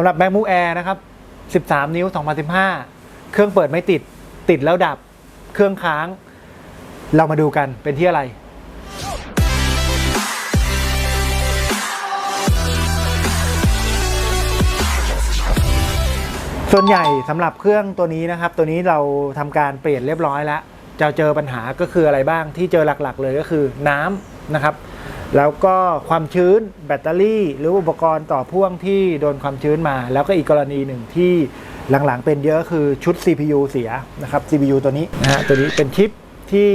สำหรับ MacBook Air นะครับ 13 นิ้ว 2015 เครื่องเปิดไม่ติด ติดแล้วดับ เครื่องค้าง เรามาดูกันเป็นที่อะไร ส่วนใหญ่สำหรับเครื่องตัวนี้นะครับ ตัวนี้เราทำการเปลี่ยนเรียบร้อยแล้ว จะเจอปัญหาก็คืออะไรบ้างที่เจอหลักๆ เลยก็คือน้ำนะครับ แล้วก็ความชื้นแบตเตอรี่ หรืออุปกรณ์ต่อพ่วงที่โดนความชื้นมา แล้วก็อีกกรณีหนึ่งที่หลังๆ เป็นเยอะคือชุด CPU เสียนะครับ CPU ตัวนี้นะฮะตัวนี้เป็นชิปที่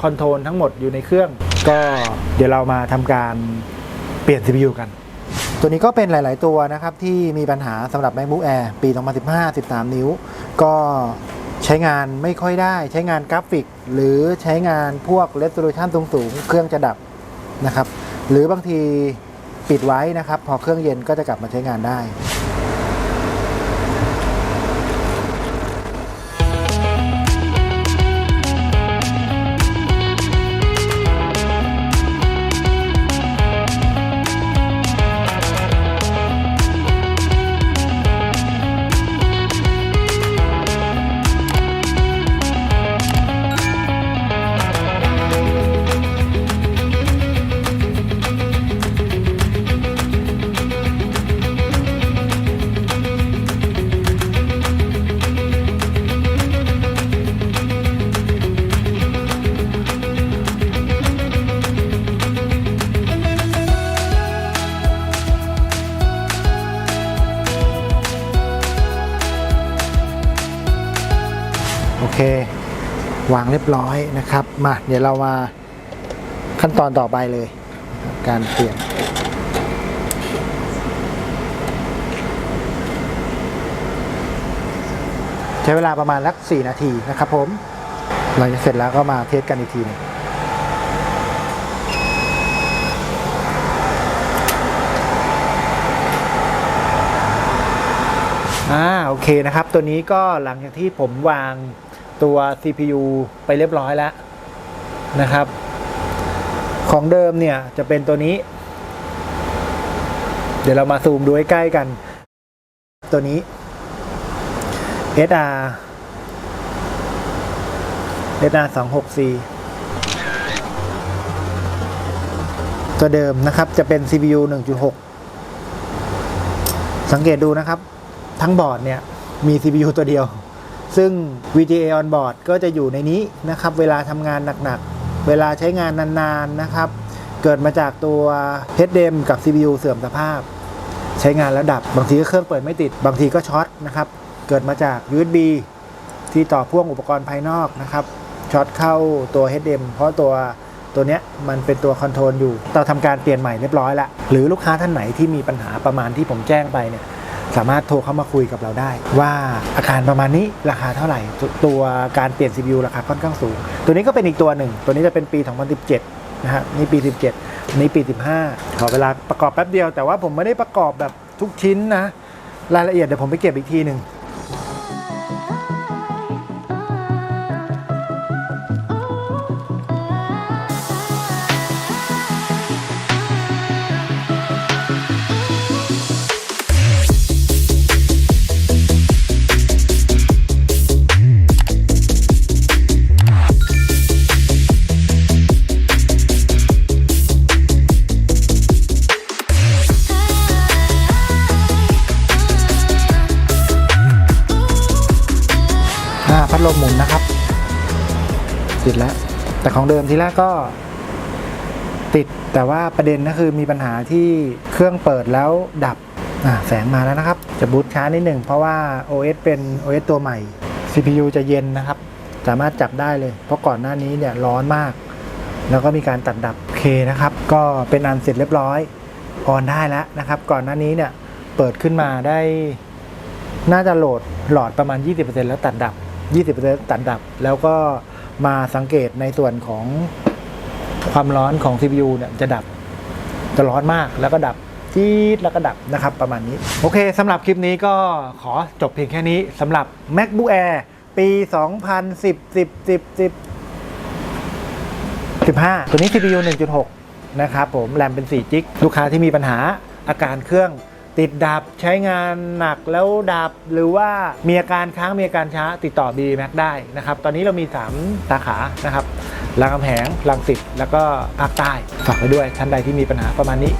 คอนโทรลทั้งหมดอยู่ในเครื่อง ก็เดี๋ยวเรามาทำการเปลี่ยน CPU กัน ตัวนี้ก็เป็นหลาย ๆ ตัวนะครับที่มีปัญหาสำหรับ MacBook Air ปี 2015 13 นิ้ว ก็ใช้งานไม่ค่อยได้ ใช้งานกราฟิก หรือใช้งานพวก resolution สูง ๆ เครื่องจะดับ นะครับ หรือบางทีปิดไว้นะครับ พอเครื่องเย็นก็จะกลับมาใช้งานได้ วางเรียบร้อยนะครับ มาเดี๋ยวเรามาขั้นตอนต่อไปเลย การเปลี่ยนใช้เวลาประมาณสัก4นาทีนะครับผมหลังจากเสร็จแล้วก็มาเทสกันอีกทีหนึงอ่าโอเคนะครับ ตัวนี้ก็หลังจากที่ผมวาง ตัว CPU ไปเรียบร้อยแล้วนะครับ ของเดิมเนี่ยจะเป็นตัวนี้ เดี๋ยวเรามาซูมดูใกล้กัน ตัวนี้ SR SR 2 6 4ตัวเดิมนะครับจะเป็น CPU 1.6 สังเกตดูนะครับ ทั้งบอร์ดเนี่ยมี CPU ตัวเดียว ซึ่ง VGA on board ก็จะอยู่ในนี้นะครับ เวลาทำงานหนักๆ เวลาใช้งานนานๆนะครับ เกิดมาจากตัว HDM กับ CPU เสื่อมสภาพ ใช้งานแล้วดับ บางทีก็เครื่องเปิดไม่ติด บางทีก็ช็อตนะครับ เกิดมาจาก USB ที่ต่อพ่วงอุปกรณ์ภายนอกนะครับช็อตเข้าตัว HDM เพราะตัวตัวเนี้ยมันเป็นตัวคอนโทรลอยู่ เราทำการเปลี่ยนใหม่เรียบร้อยแล้ว หรือลูกค้าท่านไหนที่มีปัญหาประมาณที่ผมแจ้งไปเนี่ย สามารถโทรเข้ามาคุยกับเราได้ ว่าอาการประมาณนี้ราคาเท่าไหร่ตตัวการเปลี่ยน CPU ราคาค่อนข้างสูง ตัวนี้ก็เป็นอีกตัวหนึ่ง ตัวนี้จะเป็นปี 2017 นะฮะนี่ปี 17 นี่ปี 15 ขอเวลาประกอบแป๊บเดียว แต่ว่าผมไม่ได้ประกอบแบบทุกชิ้นนะ รายละเอียดเดี๋ยวผมไปเก็บอีกทีหนึ่ง ลมหมุนนะครับ ติดแล้ว แต่ของเดิมทีแรกก็ติดแต่ว่าประเด็นก็คือมีปัญหาที่เครื่องเปิดแล้วดับแสงมาแล้วนะครับ จะบูตช้านิดหนึ่งเพราะว่า OS เป็น OS ตัวใหม่ CPU จะเย็นนะครับ สามารถจับได้เลย เพราะก่อนหน้านี้เนี่ยร้อนมาก แล้วก็มีการตัดดับโอเคนะครับ ก็เป็นอันเสร็จเรียบร้อยออนได้แล้วนะครับ ก่อนหน้านี้เนี่ยเปิดขึ้นมาได้ น่าจะโหลดหลอดประมาณ 20%แล้วตัดดับ 20%ตัดดับ แล้วก็มาสังเกตในส่วนของความร้อนของ CPU เนี่ยจะดับจะร้อนมากแล้วก็ดับจี๊ดแล้วก็ดับนะครับประมาณนี้ โอเคสำหรับคลิปนี้ก็ขอจบเพียงแค่นี้สำหรับ MacBook Air ปี 2010 10 10 10 15 ตัวนี้ CPU 1.6 นะครับผม แรมเป็น4จิก ลูกค้าที่มีปัญหาอาการเครื่อง ติดดับใช้งานหนักแล้วดับหรือว่ามีอาการค้างมีอาการช้าติดต่อ b m a x ได้นะครับ ตอนนี้เรามี 3 สาขานะครับรามคำแหงรังสิตแล้วก็ภาคใต้ฝากไว้ด้วยท่านใดที่มีปัญหาประมาณนี้